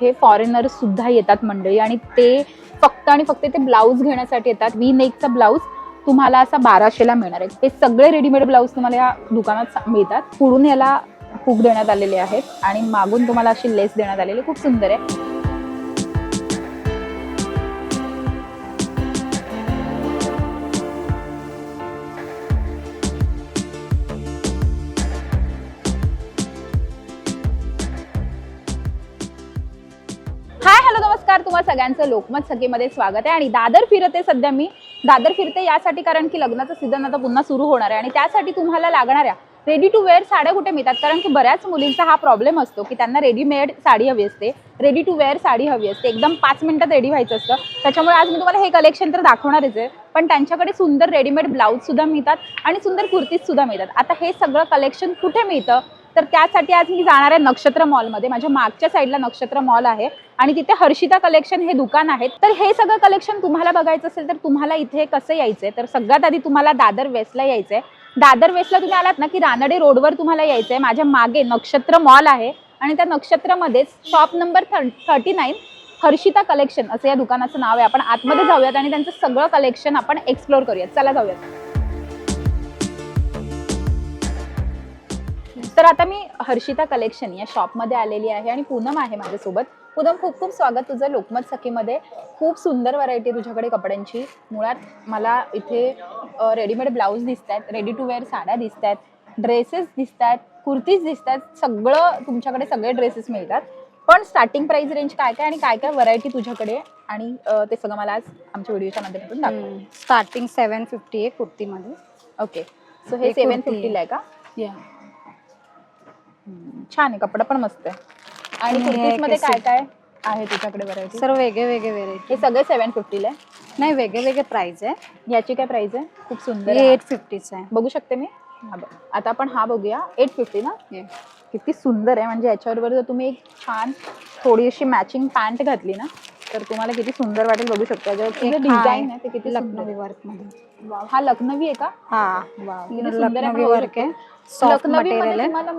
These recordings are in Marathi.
इथे फॉरेनर सुद्धा येतात मंडळी. आणि ते फक्त आणि फक्त ते ब्लाऊज घेण्यासाठी येतात. वी नेकचा ब्लाऊज तुम्हाला असा बाराशेला मिळणार आहे. हे सगळे रेडीमेड ब्लाऊज तुम्हाला या दुकानात मिळतात. पुढून याला हुक देण्यात आलेले आहेत. आणि मागून तुम्हाला अशी लेस देण्यात आलेली. खूप सुंदर आहे. नमस्कार तुम्हा सगळ्यांचं लोकमत सगळीमध्ये स्वागत आहे. आणि दादर फिरते सध्या मी. दादर फिरते यासाठी कारण की लग्नाचं सीझन आता पुन्हा सुरू होणार आहे. आणि त्यासाठी तुम्हाला लागणाऱ्या रेडी टू वेअर साड्या कुठे मिळतात? कारण की बऱ्याच मुलींचा हा प्रॉब्लेम असतो की त्यांना रेडीमेड साडी हवी असते रेडी टू वेअर साडी हवी असते. एकदम पाच मिनिटात रेडी व्हायचं असतं. त्याच्यामुळे आज मी तुम्हाला हे कलेक्शन तर दाखवणारच आहे. पण त्यांच्याकडे सुंदर रेडीमेड ब्लाऊजसुद्धा मिळतात आणि सुंदर कुर्तीज सुद्धा मिळतात. आता हे सगळं कलेक्शन कुठे मिळतं? तर त्यासाठी आज मी जाणार आहे नक्षत्र मॉलमध्ये माझ्या मागच्या साईडला नक्षत्र मॉल आहे. आणि तिथे हर्षिता कलेक्शन हे दुकान आहे तर हे सगळं कलेक्शन तुम्हाला बघायचं असेल तर तुम्हाला इथे कसं यायचंय? तर सगळ्यात आधी तुम्हाला दादर वेस्टला यायचंय. दादर वेस्टला तुम्ही आलात ना की रानडे रोडवर तुम्हाला यायचंय. माझ्या मागे नक्षत्र मॉल आहे आणि त्या नक्षत्रमध्येच shop number thirty nine Harshita collection असं या दुकानाचं नाव आहे. आपण आतमध्ये जाऊयात आणि त्यांचं सगळं कलेक्शन आपण एक्सप्लोर करूयात. चला जाऊयात. तर आता मी हर्षिता कलेक्शन या शॉपमध्ये आलेली आहे आणि पूनम आहे माझ्यासोबत. पूनम खूप खूप स्वागत तुझं लोकमत सखीमध्ये. खूप सुंदर व्हरायटी तुझ्याकडे कपड्यांची. मुळात मला इथे रेडीमेड ब्लाऊज दिसत आहेत रेडी टू वेअर साड्या दिसत आहेत ड्रेसेस दिसत आहेत कुर्तीज दिसत आहेत सगळं तुमच्याकडे सगळे ड्रेसेस मिळतात. पण स्टार्टिंग प्राइस रेंज काय काय आणि काय काय व्हरायटी तुझ्याकडे? आणि ते सगळं मला आज आमच्या व्हिडिओच्या माध्यमातून दाखव. स्टार्टिंग सेवन फिफ्टी आहे कुर्तीमध्ये. ओके सो हे सेवन फिफ्टीला आहे का? या छान आहे कपडा पण मस्त आहे. आणि आणि हे कुर्तीजमध्ये काय केसरी. काय आहे तुझ्याकडे व्हरायटी सर्व वेगळे वेगळे व्हेरायटी हे सगळे सेवन फिफ्टीला आहे नाही वेगळे वेगळे प्राइस आहे. याची काय प्राइस आहे? खूप सुंदर हे आहे. एट फिफ्टीच आहे. बघू शकते मी? हा बघ. आता आपण हा बघूया. एट फिफ्टी ना? हे. किती सुंदर आहे. म्हणजे याच्याबरोबर जर तुम्ही एक छान थोडी अशी मॅचिंग पॅन्ट घातली ना तर तुम्हाला किती सुंदर वाटेल बघू शकता. एक डिझाईन हा आहे ते किती लखनवी लग्न वर्कमध्ये हा लखनवी आहे का? हा. किती सुंदर आहे आपण लखनवी बघू वर्क शकतो. आहे सॉफ्ट मटेरियल आहे. तुम्हाला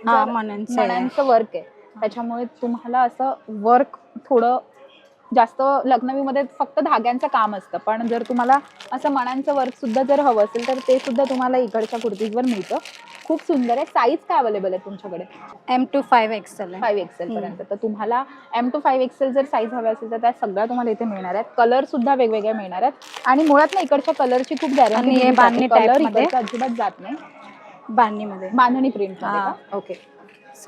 हा जर- मण्यांचं आहे. मण्यांचं वर्क आहे. त्याच्यामुळे तुम्हाला असं वर्क थोडं जास्त लखनवीमध्ये फक्त धाग्यांचं काम असतं. पण जर तुम्हाला असं मण्यांचं वर्क सुद्धा जर हवं असेल तर ते सुद्धा तुम्हाला इकडच्या कुर्तीजवर मिळतं. खूप सुंदर आहे. साईज काय अवेलेबल आहे तुमच्याकडे? एम टू फाईव्ह एक्सेल आहे. फाईव्ह एक्सेल पर्यंत. तर तुम्हाला एम टू फाईव्ह एक्सेल जर साईज हवी असेल तर त्या सगळ्या तुम्हाला इथे मिळणार आहेत. कलर सुद्धा वेगवेगळे मिळणार आहेत. आणि मुळात ना इकडच्या कलरची खूप गॅरंटी बांधणी कलर. इकडचा अजिबात जात नाही. बांधणीमध्ये. बांधणी प्रिंट. ओके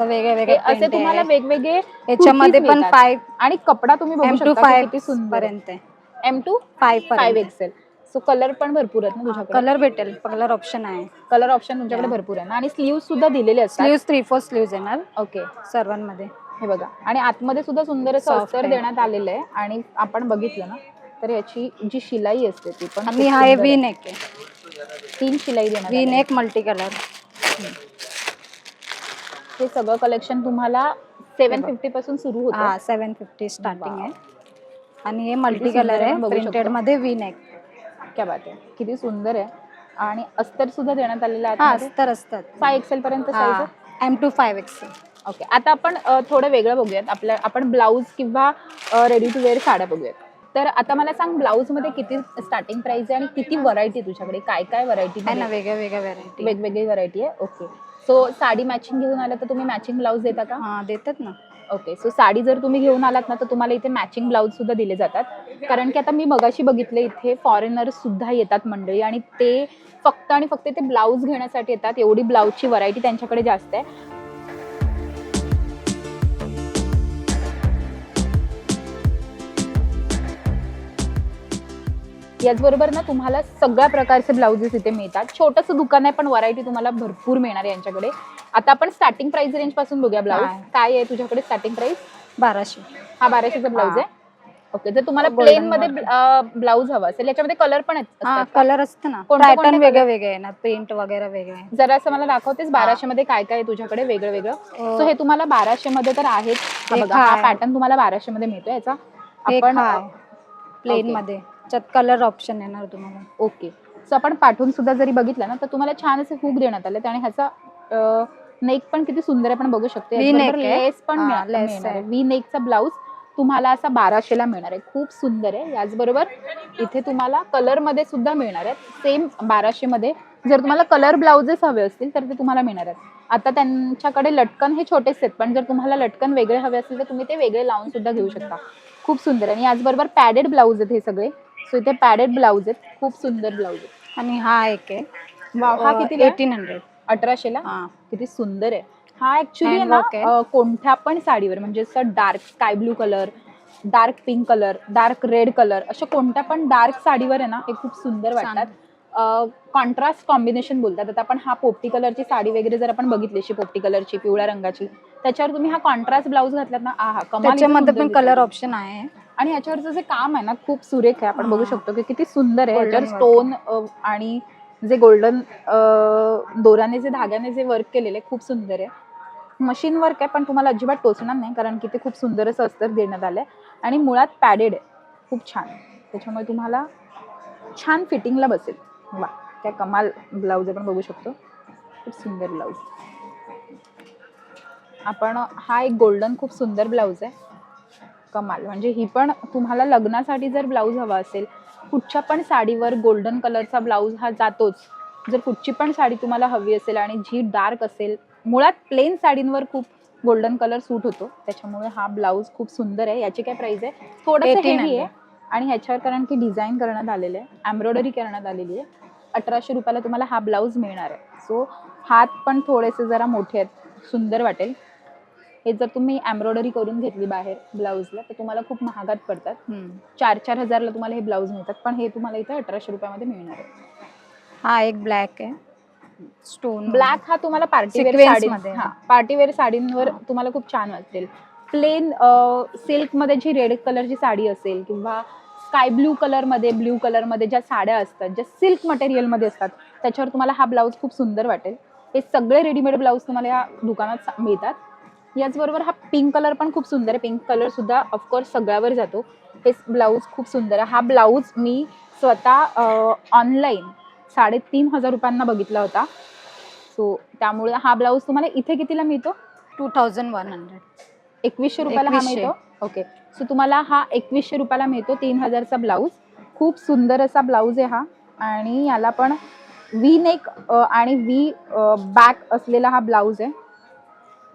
वेगळे वेगळे असे तुम्हाला. वेगवेगळे याच्यामध्ये पण. फाईव्ह आणि कपडा तुम्ही बघू शकता किती सुंदर आहे. एम टू फाईव्ह पर्यंत एक्सेल सो कलर पण भरपूर आहेत ना तुझ्याकडे? कलर भेटेल. कलर ऑप्शन आहे. कलर ऑप्शन तुमच्याकडे. भरपूर आहे ना? आणि स्लीव्ह सुद्धा दिलेले असतात. स्लीव्ज थ्री फोर स्लीव्ज येणार. ओके सर्वांमध्ये. हे बघा. आणि आतमध्ये सुद्धा सुंदर असं अस्तर आहे. देण्यात आलेलं आहे. आणि आपण बघितलं ना तर याची जी शिलाई असते ती पण आणि हा आहे. वी. नेक आहे. तीन शिलाई देण्यात वी. नेक मल्टी कलर हे सगळं कलेक्शन तुम्हाला सेव्हन बघा. फिफ्टी पासून सुरू होतं हा सेवन फिफ्टी स्टार्टिंग. आहे. आणि हे मल्टी सुंदर कलर आहे, आहे. बघू प्रिंटेड. मध्ये वी नेक क्या बात आहे. किती सुंदर आहे. आणि अस्तर सुद्धा देण्यात आलेलं हा आहे अस्तर असतात फाय एक्सेल पर्यंत size M to five X okay आता आपण अ, थोडं वेगळं बघूयात. आपल्या आपण ब्लाऊज किंवा रेडी टू वेअर साड्या बघूयात. तर आता मला सांग ब्लाऊजमध्ये किती स्टार्टिंग प्राइस आहे आणि किती व्हरायटी तुझ्याकडे? काय काय व्हरायटी आहे ना वेगळ्या वेगळ्या व्हरायटी वेगवेगळी व्हरायटी आहे? ओके सो साडी मॅचिंग घेऊन आलं तर तुम्ही मॅचिंग ब्लाऊज देता का? हा देतात ना. ओके सो साडी जर तुम्ही घेऊन आलात ना तर तुम्हाला इथे मॅचिंग ब्लाऊज सुद्धा दिले जातात. कारण की आता मी मगाशी बघितले इथे फॉरेनर सुद्धा येतात मंडळी आणि ते फक्त आणि फक्त ते ब्लाऊज घेण्यासाठी येतात. एवढी ब्लाऊजची व्हरायटी त्यांच्याकडे जास्त आहे. याचबरोबर ना तुम्हाला सगळ्या प्रकारचे ब्लाउजेस इथे मिळतात. छोटंसं दुकान आहे पण व्हरायटी तुम्हाला भरपूर मिळणार आहे यांच्याकडे. आता आपण स्टार्टिंग प्राइस रेंजपासून बघूया ब्लाऊज काय? काय आहे तुझ्याकडे स्टार्टिंग प्राइस बाराशे. हा बाराशेचा ब्लाऊज हा. आहे ओके जर तुम्हाला Golden प्लेन मध्ये ब्लाऊज हवा असेल याच्यामध्ये कलर पण आहेत- हा असतात का? कलर असतं ना. कोणते पॅटर्न कोणते वेगळे color? वेगळे आहे ना प्रिंट वगैरे वेगळे. जरा असं मला दाखवतेस बाराशे मध्ये काय काय आहे तुझ्याकडे? वेगळं वेगळं. अं, सो हे तुम्हाला बाराशे मध्ये तर आहेच हा एक बघा हा आहे. पॅटर्न तुम्हाला बाराशे मध्ये मिळतो याचा. एक आपण हा प्लेन okay. मध्ये. त्याच्यात कलर ऑप्शन येणार तुम्हाला. ओके सो आपण पाठवून सुद्धा जरी बघितलं ना तर तुम्हाला छान असे हुक देण्यात आले आणि ह्याचा नेक पण किती सुंदर आहे आपण बघू शकतो. लेस पण. व्ही नेकचा ब्लाऊज तुम्हाला असा बाराशेला मिळणार आहे. खूप सुंदर आहे. याचबरोबर इथे तुम्हाला कलरमध्ये सुद्धा मिळणार आहेत. सेम बाराशे मध्ये. जर तुम्हाला कलर ब्लाउजेस हवे असतील तर ते तुम्हाला मिळणार आहेत. आता त्यांच्याकडे लटकन हे छोटेच आहेत पण जर तुम्हाला लटकन वेगळे हवे असतील तर तुम्ही ते वेगळे लावून सुद्धा घेऊ शकता. खूप सुंदर आणि याचबरोबर पॅडेड ब्लाऊज आहेत हे सगळे. सो इथे पॅडेड ब्लाऊज आहेत. खूप सुंदर ब्लाऊज आहेत. आणि हा एक आहे. वाव, हा किती एटीन हंड्रेड अठराशेला हा. किती सुंदर आहे. हा ऍक्च्युली ना Handwork आहे. अं, कोणत्या पण साडीवर म्हणजे असं dark sky blue colour dark pink colour dark red colour अशा कोणत्या पण डार्क साडीवर आहे ना हे खूप सुंदर. वाटतात. कॉन्ट्रास्ट कॉम्बिनेशन बोलतात. आता आपण हा पोपटी कलरची साडी वगैरे जर आपण बघितली अशी पोपटी कलरची पिवळ्या रंगाची त्याच्यावर तुम्ही हा कॉन्ट्रास्ट ब्लाऊज घातलात ना आहा कमाल इथे त्याच्यामध्ये सुंदर पण. कलर ऑप्शन आहे. आणि याच्यावरचं जे काम आहे ना खूप सुरेख आहे. आपण बघू. शकतो की किती सुंदर आहे. याच्यावर. स्टोन आणि जे गोल्डन दोराने जे धाग्याने जे वर्क केलेले खूप सुंदर आहे. मशीन वर्क आहे पण तुम्हाला अजिबात टोचणार नाही कारण की ते खूप सुंदर असं अस्तर देण्यात आलंय. आणि मुळात पॅडेड आहे. खूप छान. त्याच्यामुळे तुम्हाला छान फिटिंगला बसेल. वा त्या कमाल ब्लाऊज आपण बघू शकतो. खूप सुंदर ब्लाऊज आपण हा एक गोल्डन खूप सुंदर ब्लाऊज आहे. कमाल. म्हणजे ही पण तुम्हाला लग्नासाठी जर ब्लाऊज हवा असेल कुठच्या पण साडीवर गोल्डन कलरचा ब्लाऊज हा जातोच. जर कुठची पण साडी तुम्हाला हवी असेल आणि जी डार्क असेल मुळात प्लेन साडींवर खूप गोल्डन कलर सूट होतो. त्याच्यामुळे हा ब्लाऊज खूप सुंदर आहे. याची काय प्राइस आहे? थोडंसं 1800. हेवी आहे. आणि ह्याच्यावर कारण की डिझाईन करण्यात आलेलं आहे. एम्ब्रॉयडरी करण्यात आलेली आहे. अठराशे रुपयाला तुम्हाला हा ब्लाऊज मिळणार आहे. सो हात पण थोडेसे जरा मोठे आहेत. सुंदर वाटेल. हे जर तुम्ही एम्ब्रॉयडरी करून घेतली बाहेर ब्लाऊजला तर तुम्हाला खूप महागात पडतात. चार चार हजारला तुम्हाला हे ब्लाऊज मिळतात पण हे तुम्हाला इथे अठराशे रुपयामध्ये मिळणार आहे. हा एक ब्लॅक आहे. स्टोन ब्लॅक हा तुम्हाला पार्टीवेअर साडी. हा पार्टीवेअर साडींवर तुम्हाला खूप छान वाटेल प्लेन सिल्कमध्ये जी रेड कलरची साडी असेल किंवा स्काय ब्लू कलरमध्ये ब्ल्यू कलरमध्ये ज्या साड्या असतात ज्या सिल्क मटेरियलमध्ये असतात त्याच्यावर तुम्हाला हा ब्लाऊज खूप सुंदर वाटेल. हे सगळे रेडीमेड ब्लाऊज तुम्हाला या दुकानात मिळतात. याचबरोबर हा पिंक कलर पण खूप सुंदर आहे. पिंक कलर सुद्धा ऑफकोर्स सगळ्यावर जातो. हे ब्लाऊज खूप सुंदर आहे. हा ब्लाऊज मी स्वतः ऑनलाईन साडेतीन हजार रुपयांना बघितला होता. सो त्यामुळे हा ब्लाऊज तुम्हाला इथे कितीला मिळतो? टू थाउजंड वन हंड्रेड एकवीसशे रुपयाला हा 2100. मिळतो? ओके सो तुम्हाला हा एकवीसशे रुपयाला मिळतो तीन हजारचा ब्लाऊज खूप सुंदर असा ब्लाऊज आहे हा. आणि याला पण व्ही नेक आणि व्ही बॅक असलेला हा ब्लाऊज आहे.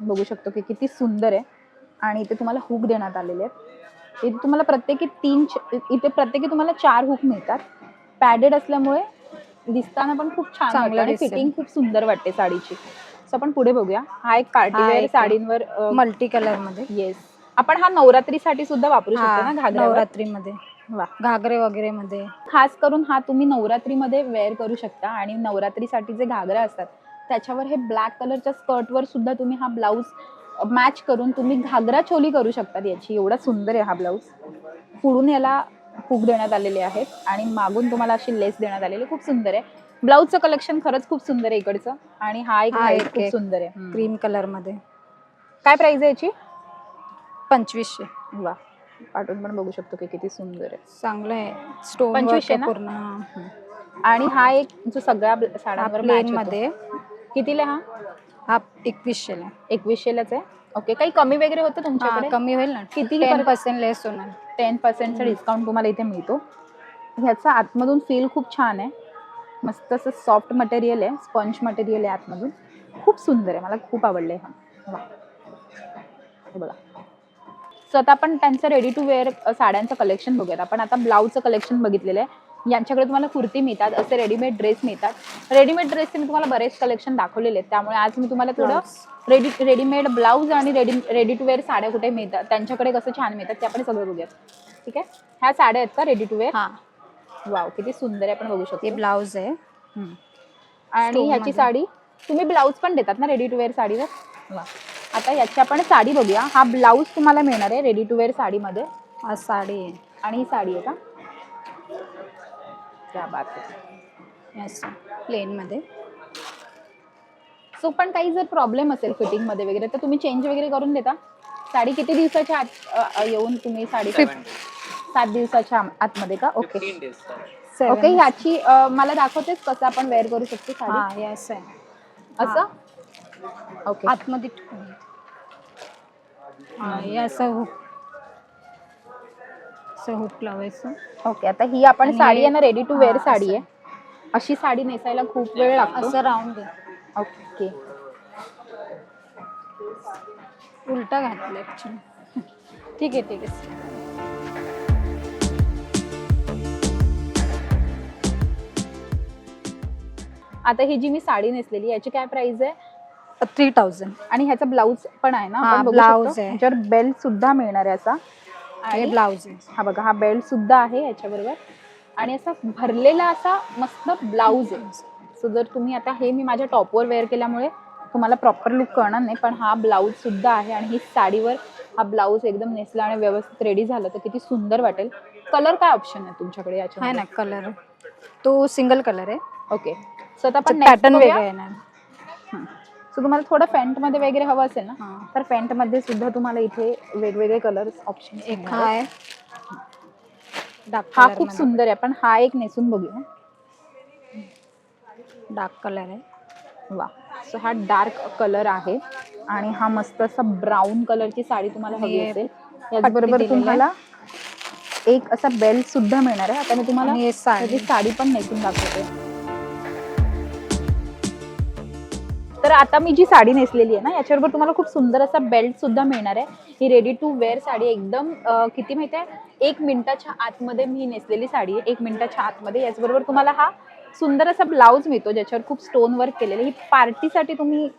बघू शकतो की किती सुंदर आहे. आणि इथे तुम्हाला हुक देण्यात आलेले आहेत. इथे तुम्हाला प्रत्येकी तीन इथे प्रत्येकी तुम्हाला चार हुक मिळतात. पॅडेड असल्यामुळे दिसताना पण खूप छान चांगलं आणि. फिटिंग खूप सुंदर वाटते साडीची. सो आपण पुढे बघूया. हा एक आहे. साडींवर मल्टी कलरमध्ये येस आपण हा नवरात्रीसाठी सुद्धा वापरू शकतो ना नवरात्रीमध्ये. वा. घागरे वगैरे मध्ये खास करून हा तुम्ही नवरात्रीमध्ये वेअर करू शकता आणि नवरात्रीसाठी जे घागरा असतात त्याच्यावर हे ब्लॅक कलरच्या स्कर्टवर सुद्धा तुम्ही हा ब्लाऊज मॅच करून तुम्ही घागरा चोली करू शकतात याची. एवढा सुंदर आहे हा ब्लाऊज पुढून याला हुक देण्यात आलेले आहेत आणि मागून तुम्हाला अशी लेस देण्यात आलेली. खूप सुंदर आहे. ब्लाऊजचं कलेक्शन खरंच खूप सुंदर आहे इकडचं. आणि हा एक हा खूप. सुंदर आहे. क्रीम कलरमध्ये. काय प्राइस आहे याची? पंचवीसशे. वा पाठवून पण बघू शकतो की किती सुंदर आहे. चांगलं आहे. स्टोन पंचवीसशे? पूर्ण. आणि हा एक जो सगळ्या साड्यांवर. मध्ये. कितीला हा? हा एकवीसशेला. एकवीसशेलाच आहे? ओके काही कमी वगैरे होतं तुमच्याकडे? कमी होईल ना. किती टेन पर्सेंट लेस होणार. टेन पर्सेंटचा डिस्काउंट तुम्हाला इथे मिळतो. ह्याचा आतमधून फील खूप छान आहे. मस्त असं सॉफ्ट मटेरियल आहे स्पंज मटेरियल आहे आतमधून. खूप सुंदर आहे मला खूप आवडलं आहे हे बघा. सो आता आपण त्यांचं रेडी टू वेअर साड्यांचं कलेक्शन बघूयात. आपण आता ब्लाऊजचं कलेक्शन बघितलेलं आहे. यांच्याकडे तुम्हाला कुर्ती मिळतात असे रेडीमेड ड्रेस मिळतात. रेडीमेड ड्रेसचे मी तुम्हाला बरेच कलेक्शन दाखवलेले आहेत. त्यामुळे आज मी तुम्हाला थोडं रेडी रेडीमेड ब्लाऊज आणि रेडी रेडी टू वेअर साड्या कुठे मिळतात त्यांच्याकडे कसं छान मिळतात ते आपण सगळं बघूयात. ठीक आहे? ह्या साड्या आहेत का रेडी टू वेअर हा. वाव किती सुंदर आहे आपण बघू शकतो. ब्लाऊज आहे. आणि ह्याची. साडी तुम्ही ब्लाऊज पण देतात ना रेडी टू वेअर साडीवर? वा. आता याची आपण साडी बघूया. हा ब्लाऊज तुम्हाला मिळणार आहे रेडी टू वेअर साडीमध्ये. हा साडी आहे. आणि ही साडी आहे का? क्या बात आहे येस प्लेन मध्ये. सो पण काही जर प्रॉब्लेम असेल फिटिंगमध्ये वगैरे तर तुम्ही चेंज वगैरे करून देता. साडी किती दिवसाच्या आत येऊन तुम्ही साडी सात दिवसाच्या आम- आतमध्ये का? ओके. ओके ह्याची मला दाखवतेस कसं आपण वेअर करू शकतो साडी. हा येस आहे असं? ओके आतमध्ये ठेवून. हा हे असं हुक असं हुक लावायचं. ओके आता ही आपण आणि साडी आहे ना रेडी टू वेअर हा, साडी. आहे. अशी साडी नेसायला खूप वेळ लागतो. असं राऊंड ओके उलटा घातलं ऍक्च्युली ठीक आहे ठीक आहे. आता ही जी मी साडी नेसलेली याची काय प्राइस आहे? Three thousand. आणि ह्याचा ब्लाऊज पण आहे ना हा, blouse शकतो. आहे. बेल्ट सुद्धा मिळणार आहे असा. आणि ब्लाऊज हा बघा हा बेल्ट सुद्धा आहे याच्याबरोबर आणि असा भरलेला असा मस्त ब्लाऊज आहे. सो जर तुम्ही आता हे मी माझ्या टॉपवर वेअर केल्यामुळे तुम्हाला प्रॉपर लुक कळणार नाही पण हा ब्लाऊज सुद्धा आहे आणि ही साडीवर हा ब्लाऊज एकदम नेसला आणि व्यवस्थित रेडी झालं तर किती सुंदर वाटेल. कलर काय ऑप्शन आहे तुमच्याकडे आहे याच्या ना कलर तो सिंगल कलर आहे. ओके सो आता आपण पॅटर्न वेगळं येणार. सो तुम्हाला थोडं फेंटमध्ये वगैरे हवं असेल ना. तर फेंटमध्ये सुद्धा तुम्हाला इथे वेगवेगळे कलर्स ऑप्शन एक हा आहे डार्क हा खूप सुंदर आहे पण हा एक नेसून बघूया. डार्क कलर आहे. वा. सो हा डार्क कलर आहे आणि हा मस्त असा ब्राऊन कलरची साडी तुम्हाला हवी असेल. याचबरोबर. तुम्हाला एक असा बेल्ट सुद्धा मिळणार आहे. आता मी तुम्हाला हे साडी पण नेसून दाखवते. तर आता मी जी साडी नेसलेली आहे ना याच्याबरोबर तुम्हाला खूप सुंदर असा बेल्ट सुद्धा मिळणार आहे. ही रेडी टू वेअर साडी एकदम किती माहिती आहे? एक मिनिटाच्या आतमध्ये मी नेसलेली साडी आहे. एक मिनिटाच्या आतमध्ये. याचबरोबर तुम्हाला हा सुंदर असा ब्लाऊज मिळतो ज्याच्यावर खूप स्टोन वर्क केलेलं ही पार्टीसाठी तुम्ही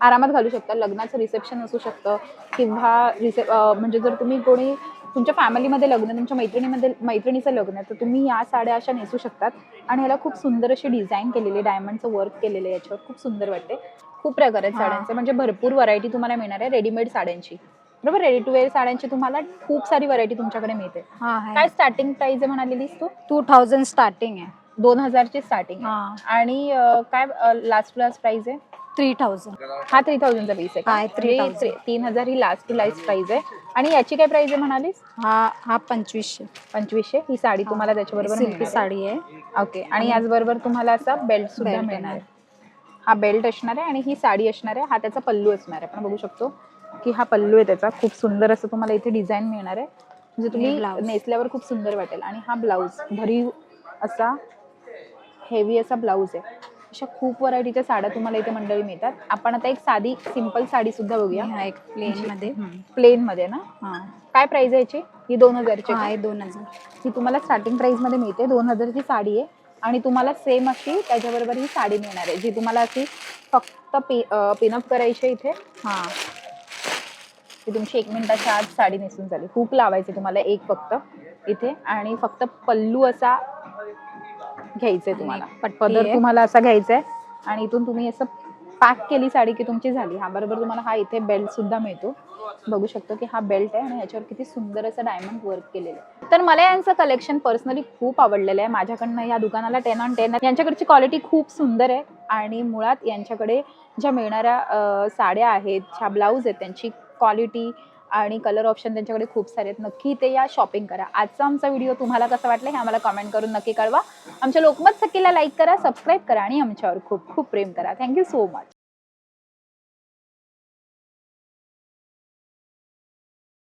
आरामात घालू शकता. लग्नाचं रिसेप्शन असू शकतं किंवा रिसे म्हणजे जर तुम्ही कोणी तुमच्या फॅमिलीमध्ये लग्न तुमच्या मैत्रिणीमध्ये मैत्रिणीचं लग्न तर तुम्ही या साड्या अशा नेसू शकतात. आणि ह्याला खूप सुंदर अशी डिझाईन केलेली डायमंडचं वर्क केलेलं आहे याच्यावर. खूप सुंदर वाटते. खूप प्रकार आहेत. साड्यांचे. म्हणजे भरपूर व्हरायटी तुम्हाला मिळणार आहे रेडीमेड साड्यांची. बरोबर? रेडी टू वेअर साड्यांची तुम्हाला खूप सारी व्हरायटी तुमच्याकडे मिळते. हा काय स्टार्टिंग प्राइस आहे म्हणालेलीस तू? टू थाउजंड स्टार्टिंग आहे. दोन हजारची स्टार्टिंग हा. आणि अं, काय लास्ट लास्ट प्राइस आहे? Three thousand. हा थ्री थाउजंडचा पीस आहे का? हा, 3000. म्हणजे तीन हजार ही लास्ट टू लास्ट प्राइस आहे. आणि याची काय प्राइस आहे म्हणालीस? हा हा पंचवीसशे. पंचवीसशे? ही साडी तुम्हाला त्याच्याबरोबर सिल्की मिळणार आहे. साडी आहे. ओके आणि याचबरोबर तुम्हाला असा बेल्ट सुद्धा Belt मिळणार. आहे. हा बेल्ट असणार आहे आणि ही साडी असणार आहे. हा त्याचा पल्लू असणार आहे. आपण बघू शकतो की हा पल्लू आहे त्याचा. खूप सुंदर असं तुम्हाला इथे डिझाईन मिळणार आहे. म्हणजे तुम्ही blouse. नेसल्यावर खूप सुंदर वाटेल. आणि हा ब्लाऊज भरीव असा हेवी असा ब्लाऊज आहे. अशा खूप व्हरायटीच्या साड्या तुम्हाला इथे मंडळी मिळतात. आपण आता एक साधी सिंपल साडी सुद्धा बघूया. हा एक प्लेन मध्ये. प्लेन मध्ये ना? हा. काय प्राइस आहे याची? ही दोन हजारची हा? आहे दोन हजार. ही तुम्हाला स्टार्टिंग प्राइसमध्ये मिळते दोन हजारची साडी आहे. आणि तुम्हाला सेम अशी त्याच्याबरोबर ही साडी मिळणार आहे. जी तुम्हाला अशी फक्त पि पिनअप करायची इथे. हा. ती तुमची एक मिनिटाच्या आत साडी नेसून झाली हुक लावायचे तुम्हाला एक फक्त. इथे. आणि फक्त पल्लू असा घ्यायचंय तुम्हाला. पट्टी पदर आहे. तुम्हाला असा घ्यायचा आहे आणि इथून तुम्ही असं पॅक केली साडी की तुमची झाली. हा बरोबर तुम्हाला हा इथे बेल्ट सुद्धा मिळतो. बघू शकतो की हा बेल्ट आहे आणि याच्यावर किती सुंदर असं डायमंड वर्क केलेलं आहे. तर मला यांचं कलेक्शन पर्सनली खूप आवडलेलं आहे. माझ्याकडनं या दुकानाला टेन ऑन टेन यांच्याकडची क्वालिटी खूप सुंदर आहे. आणि मुळात यांच्याकडे ज्या मिळणाऱ्या साड्या आहेत ज्या ब्लाऊज आहेत त्यांची क्वालिटी आणि कलर ऑप्शन त्यांच्याकडे खूप सारे आहेत. नक्की ते या शॉपिंग करा. आजचा आमचा व्हिडिओ तुम्हाला कसा वाटला हे आम्हाला कमेंट करून नक्की कळवा. आमच्या लोकमत सखीला लाईक करा सबस्क्राईब करा आणि आमच्यावर खूप खूप प्रेम करा. Thank you so much